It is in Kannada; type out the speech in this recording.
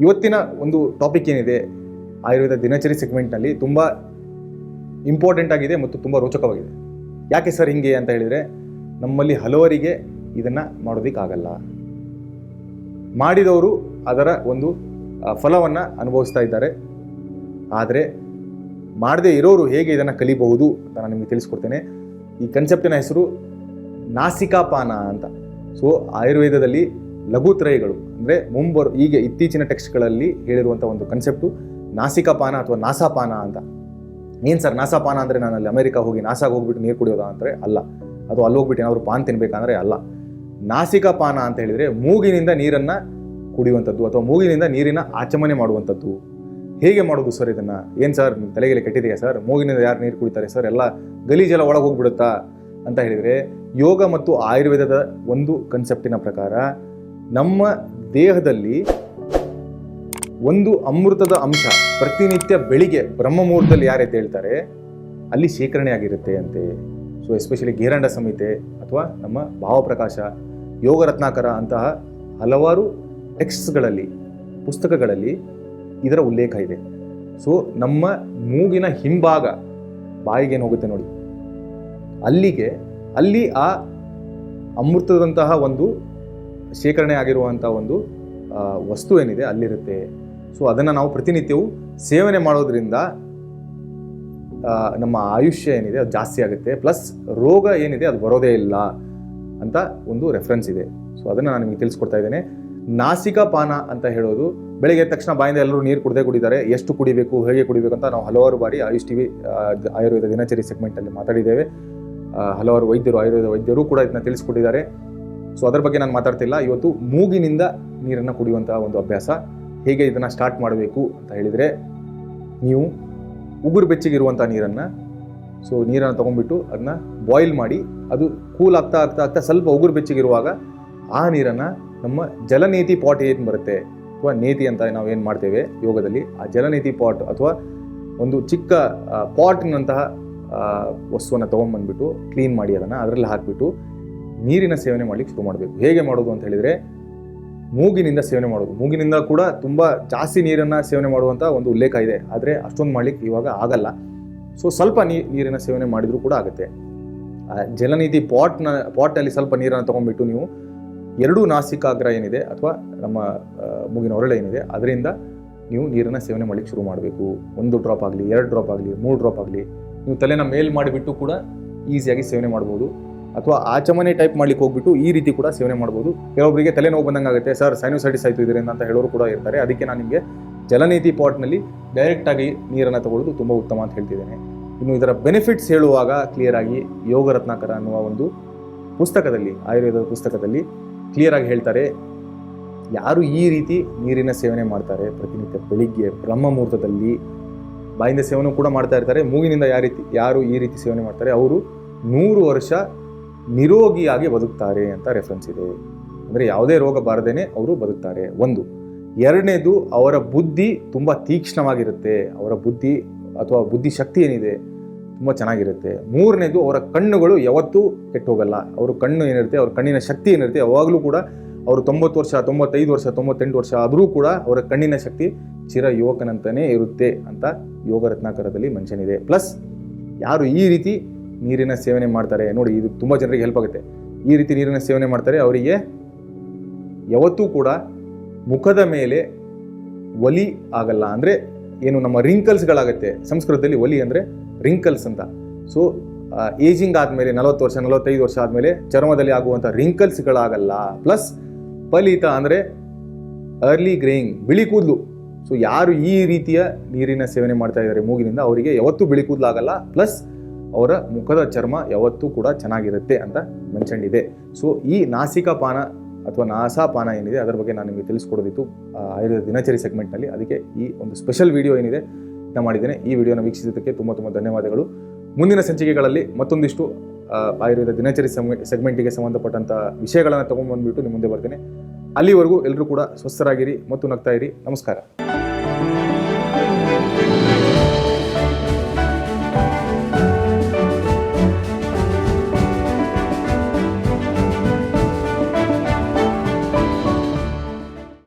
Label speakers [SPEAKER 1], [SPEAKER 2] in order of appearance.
[SPEAKER 1] ಇವತ್ತಿನ ಒಂದು ಟಾಪಿಕ್ ಏನಿದೆ, ಆಯುರ್ವೇದ ದಿನಚರಿ ಸೆಗ್ಮೆಂಟ್ನಲ್ಲಿ ತುಂಬ ಇಂಪಾರ್ಟೆಂಟ್ ಆಗಿದೆ ಮತ್ತು ತುಂಬ ರೋಚಕವಾಗಿದೆ. ಯಾಕೆ ಸರ್ ಹಿಂಗೆ ಅಂತ ಹೇಳಿದರೆ, ನಮ್ಮಲ್ಲಿ ಹಲವರಿಗೆ ಇದನ್ನು ಮಾಡೋದಕ್ಕಾಗಲ್ಲ. ಮಾಡಿದವರು ಅದರ ಒಂದು ಫಲವನ್ನು ಅನುಭವಿಸ್ತಾ ಇದ್ದಾರೆ. ಆದರೆ, ಮಾಡದೇ ಇರೋರು ಹೇಗೆ ಇದನ್ನು ಕಲಿಬಹುದು ಅಂತ ನಾನು ನಿಮಗೆ ತಿಳಿಸ್ಕೊಡ್ತೇನೆ. ಈ ಕನ್ಸೆಪ್ಟಿನ ಹೆಸರು ನಾಸಿಕಾಪಾನ ಅಂತ. ಸೊ ಆಯುರ್ವೇದದಲ್ಲಿ ಲಘುತ್ರಯಗಳು, ಅಂದರೆ ಮುಂಬರು ಈಗ ಇತ್ತೀಚಿನ ಟೆಕ್ಸ್ಟ್ಗಳಲ್ಲಿ ಹೇಳಿರುವಂಥ ಒಂದು ಕನ್ಸೆಪ್ಟು ನಾಸಿಕಪಾನ ಅಥವಾ ನಾಸಾಪಾನ ಅಂತ. ಏನು ಸರ್ ನಾಸಾಪಾನ ಅಂದರೆ ನಾನು ಅಲ್ಲಿ ಅಮೆರಿಕ ಹೋಗಿ ನಾಸಾಗೆ ಹೋಗ್ಬಿಟ್ಟು ನೀರು ಕುಡಿಯೋದಾ ಅಂದರೆ ಅಲ್ಲ. ಅಥವಾ ಅಲ್ಲಿ ಹೋಗ್ಬಿಟ್ಟು ಏನಾದರೂ ಪಾನ್ ತಿನ್ಬೇಕಂದ್ರೆ ಅಲ್ಲ. ನಾಸಿಕಪಾನ ಅಂತ ಹೇಳಿದರೆ ಮೂಗಿನಿಂದ ನೀರನ್ನು ಕುಡಿಯುವಂಥದ್ದು ಅಥವಾ ಮೂಗಿನಿಂದ ನೀರಿನ ಆಚಮನೆ ಮಾಡುವಂಥದ್ದು. ಹೇಗೆ ಮಾಡೋದು ಸರ್ ಇದನ್ನು? ಏನು ಸರ್ ತಲೆಗೆಲೆ ಕೆಟ್ಟಿದೆಯಾ ಸರ್ ಮೂಗಿನಿಂದ ಯಾರು ನೀರು ಕುಡಿತಾರೆ ಸರ್ ಎಲ್ಲ ಗಲೀಜೆಲ್ಲ ಒಳಗೆ ಹೋಗ್ಬಿಡುತ್ತಾ? ಅಂತ ಹೇಳಿದರೆ ಯೋಗ ಮತ್ತು ಆಯುರ್ವೇದದ ಒಂದು ಕನ್ಸೆಪ್ಟಿನ ಪ್ರಕಾರ ನಮ್ಮ ದೇಹದಲ್ಲಿ ಒಂದು ಅಮೃತದ ಅಂಶ, ಪ್ರತಿನಿತ್ಯ ಬೆಳಿಗ್ಗೆ ಬ್ರಹ್ಮ ಮುಹೂರ್ತದಲ್ಲಿ ಯಾರೈತೆ ಹೇಳ್ತಾರೆ? ಅಲ್ಲಿ ಶೇಖರಣೆ ಆಗಿರುತ್ತೆ ಅಂತೆ. ಸೊ ಎಸ್ಪೆಷಲಿ ಗೇರಂಡ ಸಂಹಿತೆ ಅಥವಾ ನಮ್ಮ ಭಾವಪ್ರಕಾಶ ಯೋಗ ರತ್ನಾಕರ ಅಂತಹ ಹಲವಾರು ಟೆಕ್ಸ್ಟ್ಸ್ಗಳಲ್ಲಿ ಪುಸ್ತಕಗಳಲ್ಲಿ ಇದರ ಉಲ್ಲೇಖ ಇದೆ. ಸೊ ನಮ್ಮ ಮೂಗಿನ ಹಿಂಭಾಗ ಬಾಯಿಗೇನು ಹೋಗುತ್ತೆ ನೋಡಿ? ಅಲ್ಲಿಗೆ, ಅಲ್ಲಿ ಆ ಅಮೃತದಂತಹ ಒಂದು ಶೇಖರಣೆ ಆಗಿರುವಂಥ ಒಂದು ವಸ್ತು ಏನಿದೆ ಅಲ್ಲಿರುತ್ತೆ. ಸೊ ಅದನ್ನು ನಾವು ಪ್ರತಿನಿತ್ಯವೂ ಸೇವನೆ ಮಾಡೋದ್ರಿಂದ ನಮ್ಮ ಆಯುಷ್ಯ ಏನಿದೆ ಅದು ಜಾಸ್ತಿ ಆಗುತ್ತೆ. ಪ್ಲಸ್ ರೋಗ ಏನಿದೆ ಅದು ಬರೋದೇ ಇಲ್ಲ ಅಂತ ಒಂದು ರೆಫರೆನ್ಸ್ ಇದೆ. ಸೊ ಅದನ್ನು ನಾನು ನಿಮಗೆ ತಿಳಿಸ್ಕೊಡ್ತಾ ಇದ್ದೇನೆ. ನಾಸಿಕ ಪಾನ ಅಂತ ಹೇಳೋದು, ಬೆಳಗ್ಗೆ ತಕ್ಷಣ ಬಾಯಿಂದ ಎಲ್ಲರೂ ನೀರು ಕುಡದೆ ಕುಡಿತಾರೆ. ಎಷ್ಟು ಕುಡಿಬೇಕು, ಹೇಗೆ ಕುಡಿಬೇಕು ಅಂತ ನಾವು ಹಲವಾರು ಬಾರಿ ಆಯುಷ್ ಟಿವಿ ಆಯುರ್ವೇದ ದಿನಚರಿ ಸೆಗ್ಮೆಂಟಲ್ಲಿ ಮಾತಾಡಿದ್ದೇವೆ. ಹಲವಾರು ವೈದ್ಯರು, ಆಯುರ್ವೇದ ವೈದ್ಯರು ಕೂಡ ಇದನ್ನ ತಿಳಿಸ್ಕೊಟ್ಟಿದ್ದಾರೆ. ಸೊ ಅದರ ಬಗ್ಗೆ ನಾನು ಮಾತಾಡ್ತಿಲ್ಲ. ಇವತ್ತು ಮೂಗಿನಿಂದ ನೀರನ್ನು ಕುಡಿಯುವಂತಹ ಒಂದು ಅಭ್ಯಾಸ. ಹೇಗೆ ಇದನ್ನು ಸ್ಟಾರ್ಟ್ ಮಾಡಬೇಕು ಅಂತ ಹೇಳಿದರೆ, ನೀವು ಉಗುರು ಬೆಚ್ಚಗಿರುವಂಥ ನೀರನ್ನು ಸೊ ನೀರನ್ನು ತೊಗೊಂಡ್ಬಿಟ್ಟು ಅದನ್ನ ಬಾಯ್ಲ್ ಮಾಡಿ, ಅದು ಕೂಲ್ ಆಗ್ತಾ ಆಗ್ತಾ ಆಗ್ತಾ ಸ್ವಲ್ಪ ಉಗುರು ಬೆಚ್ಚಗಿರುವಾಗ ಆ ನೀರನ್ನು ನಮ್ಮ ಜಲನೇತಿ ಪಾಟ್ ಏನು ಬರುತ್ತೆ, ಅಥವಾ ನೇತಿ ಅಂತ ನಾವು ಏನು ಮಾಡ್ತೇವೆ ಯೋಗದಲ್ಲಿ, ಆ ಜಲನೇತಿ ಪಾಟ್ ಅಥವಾ ಒಂದು ಚಿಕ್ಕ ಪಾಟ್ನಂತಹ ವಸ್ತುವನ್ನು ತೊಗೊಂಡ್ಬಂದ್ಬಿಟ್ಟು ಕ್ಲೀನ್ ಮಾಡಿ ಅದನ್ನು ಅದರಲ್ಲಿ ಹಾಕಿಬಿಟ್ಟು ನೀರಿನ ಸೇವನೆ ಮಾಡಲಿಕ್ಕೆ ಶುರು ಮಾಡಬೇಕು. ಹೇಗೆ ಮಾಡೋದು ಅಂತ ಹೇಳಿದರೆ, ಮೂಗಿನಿಂದ ಸೇವನೆ ಮಾಡೋದು. ಮೂಗಿನಿಂದ ಕೂಡ ತುಂಬ ಜಾಸ್ತಿ ನೀರನ್ನು ಸೇವನೆ ಮಾಡುವಂಥ ಒಂದು ಉಲ್ಲೇಖ ಇದೆ. ಆದರೆ ಅಷ್ಟೊಂದು ಮಾಡ್ಲಿಕ್ಕೆ ಇವಾಗ ಆಗಲ್ಲ. ಸೊ ಸ್ವಲ್ಪ ನೀರಿನ ಸೇವನೆ ಮಾಡಿದರೂ ಕೂಡ ಆಗುತ್ತೆ. ಜಲನಿಧಿ ಪಾಟ್ನ ಪಾಟ್ನಲ್ಲಿ ಸ್ವಲ್ಪ ನೀರನ್ನು ತೊಗೊಂಡ್ಬಿಟ್ಟು ನೀವು ಎರಡೂ ನಾಸಿಕಾಗ್ರ ಏನಿದೆ ಅಥವಾ ನಮ್ಮ ಮೂಗಿನ ಹೊರಳೆ ಏನಿದೆ, ಅದರಿಂದ ನೀವು ನೀರನ್ನು ಸೇವನೆ ಮಾಡಲಿಕ್ಕೆ ಶುರು ಮಾಡಬೇಕು. ಒಂದು ಡ್ರಾಪ್ ಆಗಲಿ, ಎರಡು ಡ್ರಾಪ್ ಆಗಲಿ, ಮೂರು ಡ್ರಾಪ್ ಆಗಲಿ, ನೀವು ತಲೆನ ಮೇಲ್ ಮಾಡಿಬಿಟ್ಟು ಕೂಡ ಈಸಿಯಾಗಿ ಸೇವನೆ ಮಾಡ್ಬೋದು. ಅಥವಾ ಆಚಮನೆ ಟೈಪ್ ಮಾಡ್ಲಿಕ್ಕೆ ಹೋಗ್ಬಿಟ್ಟು ಈ ರೀತಿ ಕೂಡ ಸೇವನೆ ಮಾಡ್ಬೋದು. ಕೆಲವೊಬ್ಬರಿಗೆ ತಲೆನೋವು ಬಂದಂಗೆ ಆಗುತ್ತೆ, ಸರ್ ಸೈನೋಸೈಟಿಸ್ ಆಯಿತು ಇದರಿಂದ ಅಂತ ಹೇಳೋರು ಕೂಡ ಇರ್ತಾರೆ. ಅದಕ್ಕೆ ನಾನು ನಿಮಗೆ ಜಲನೀತಿ ಪಾಟ್ನಲ್ಲಿ ಡೈರೆಕ್ಟಾಗಿ ನೀರನ್ನು ತಗೊಳ್ಳೋದು ತುಂಬ ಉತ್ತಮ ಅಂತ ಹೇಳ್ತಿದ್ದೇನೆ. ಇನ್ನು ಇದರ ಬೆನಿಫಿಟ್ಸ್ ಹೇಳುವಾಗ ಕ್ಲಿಯರ್ ಆಗಿ ಯೋಗ ರತ್ನಾಕರ ಅನ್ನುವ ಒಂದು ಪುಸ್ತಕದಲ್ಲಿ, ಆಯುರ್ವೇದದ ಪುಸ್ತಕದಲ್ಲಿ ಕ್ಲಿಯರ್ ಆಗಿ ಹೇಳ್ತಾರೆ, ಯಾರು ಈ ರೀತಿ ನೀರಿನ ಸೇವನೆ ಮಾಡ್ತಾರೆ, ಪ್ರತಿನಿತ್ಯ ಬೆಳಿಗ್ಗೆ ಬ್ರಹ್ಮ ಮುಹೂರ್ತದಲ್ಲಿ ಬಾಯಿಂದ ಸೇವನೆ ಕೂಡ ಮಾಡ್ತಾ ಇರ್ತಾರೆ. ಮೂಗಿನಿಂದ ಯಾವ ರೀತಿ ಯಾರು ಈ ರೀತಿ ಸೇವನೆ ಮಾಡ್ತಾರೆ, ಅವರು ನೂರು ವರ್ಷ ನಿರೋಗಿಯಾಗಿ ಬದುಕ್ತಾರೆ ಅಂತ ರೆಫರೆನ್ಸ್ ಇದೆ. ಅಂದರೆ ಯಾವುದೇ ರೋಗ ಬಾರದೇನೆ ಅವರು ಬದುಕ್ತಾರೆ. ಒಂದು. ಎರಡನೇದು, ಅವರ ಬುದ್ಧಿ ತುಂಬ ತೀಕ್ಷ್ಣವಾಗಿರುತ್ತೆ. ಅವರ ಬುದ್ಧಿ ಅಥವಾ ಬುದ್ಧಿ ಶಕ್ತಿ ಏನಿದೆ, ತುಂಬ ಚೆನ್ನಾಗಿರುತ್ತೆ. ಮೂರನೇದು, ಅವರ ಕಣ್ಣುಗಳು ಯಾವತ್ತೂ ಕೆಟ್ಟು ಹೋಗಲ್ಲ ಅವ್ರ ಕಣ್ಣು ಏನಿರುತ್ತೆ, ಅವ್ರ ಕಣ್ಣಿನ ಶಕ್ತಿ ಏನಿರುತ್ತೆ, ಯಾವಾಗಲೂ ಕೂಡ ಅವರು ತೊಂಬತ್ತು ವರ್ಷ, ತೊಂಬತ್ತೈದು ವರ್ಷ, ತೊಂಬತ್ತೆಂಟು ವರ್ಷ ಆದರೂ ಕೂಡ ಅವರ ಕಣ್ಣಿನ ಶಕ್ತಿ ಚಿರ ಯುವಕನಂತನೇ ಇರುತ್ತೆ ಅಂತ ಯೋಗ ರತ್ನಾಕರದಲ್ಲಿ ಮೆನ್ಷನ್ ಇದೆ. ಪ್ಲಸ್ ಯಾರು ಈ ರೀತಿ ನೀರಿನ ಸೇವನೆ ಮಾಡ್ತಾರೆ. ನೋಡಿ, ಇದು ತುಂಬ ಜನರಿಗೆ ಹೆಲ್ಪ್ ಆಗುತ್ತೆ. ಈ ರೀತಿ ನೀರಿನ ಸೇವನೆ ಮಾಡ್ತಾರೆ. ಅವರಿಗೆ ಯಾವತ್ತೂ ಕೂಡ ಮುಖದ ಮೇಲೆ ಒಲಿ ಆಗಲ್ಲ. ಅಂದರೆ ಏನು ನಮ್ಮ ರಿಂಕಲ್ಸ್ಗಳಾಗತ್ತೆ ಸಂಸ್ಕೃತದಲ್ಲಿ ಒಲಿ ಅಂದರೆ ರಿಂಕಲ್ಸ್ ಅಂತ. ಸೊ ಏಜಿಂಗ್ ಆದಮೇಲೆ ನಲವತ್ತು ವರ್ಷ, ನಲವತ್ತೈದು ವರ್ಷ ಆದಮೇಲೆ ಚರ್ಮದಲ್ಲಿ ಆಗುವಂಥ ರಿಂಕಲ್ಸ್ಗಳಾಗಲ್ಲ ಪ್ಲಸ್ ಫಲಿತ ಅಂದರೆ ಅರ್ಲಿ ಗ್ರೇಯಿಂಗ್ ಬಿಳಿ ಕೂದಲು. ಸೊ ಯಾರು ಈ ರೀತಿಯ ನೀರಿನ ಸೇವನೆ ಮಾಡ್ತಾ ಇದ್ದಾರೆ ಮೂಗಿನಿಂದ, ಅವರಿಗೆ ಯಾವತ್ತೂ ಬಿಳಿ ಕೂದಲಾಗಲ್ಲ ಪ್ಲಸ್ ಅವರ ಮುಖದ ಚರ್ಮ ಯಾವತ್ತೂ ಕೂಡ ಚೆನ್ನಾಗಿರುತ್ತೆ ಅಂತ ಮೆನ್ಷನ್ ಇದೆ. ಸೊ ಈ ನಾಸಿಕಾಪಾನ ಅಥವಾ ನಾಸಾಪಾನ ಏನಿದೆ, ಅದರ ಬಗ್ಗೆ ನಾನು ನಿಮಗೆ ತಿಳಿಸ್ಕೊಡೋದಿತ್ತು ಆಯುರ್ವೇದ ದಿನಚರಿ ಸೆಗ್ಮೆಂಟ್ನಲ್ಲಿ ಅದಕ್ಕೆ ಈ ಒಂದು ಸ್ಪೆಷಲ್ ವಿಡಿಯೋ ಏನಿದೆ ಇದನ್ನ ಮಾಡಿದ್ದೇನೆ. ಈ ವಿಡಿಯೋನ ವೀಕ್ಷಿಸಿದ್ದಕ್ಕೆ ತುಂಬ ತುಂಬ ಧನ್ಯವಾದಗಳು. ಮುಂದಿನ ಸಂಚಿಕೆಗಳಲ್ಲಿ ಮತ್ತೊಂದಿಷ್ಟು ಆಯುರ್ವೇದ ದಿನಚರಿ ಸೆಗ್ಮೆಂಟಿಗೆ ಸಂಬಂಧಪಟ್ಟಂಥ ವಿಷಯಗಳನ್ನು ತೊಗೊಂಡ್ಬಂದ್ಬಿಟ್ಟು ನಿಮ್ಮ ಮುಂದೆ ಬರ್ತೇನೆ. ಅಲ್ಲಿವರೆಗೂ ಎಲ್ಲರೂ ಕೂಡ ಸ್ವಸ್ಥರಾಗಿರಿ ಮತ್ತು ನಗ್ತಾ ಇರಿ. ನಮಸ್ಕಾರ.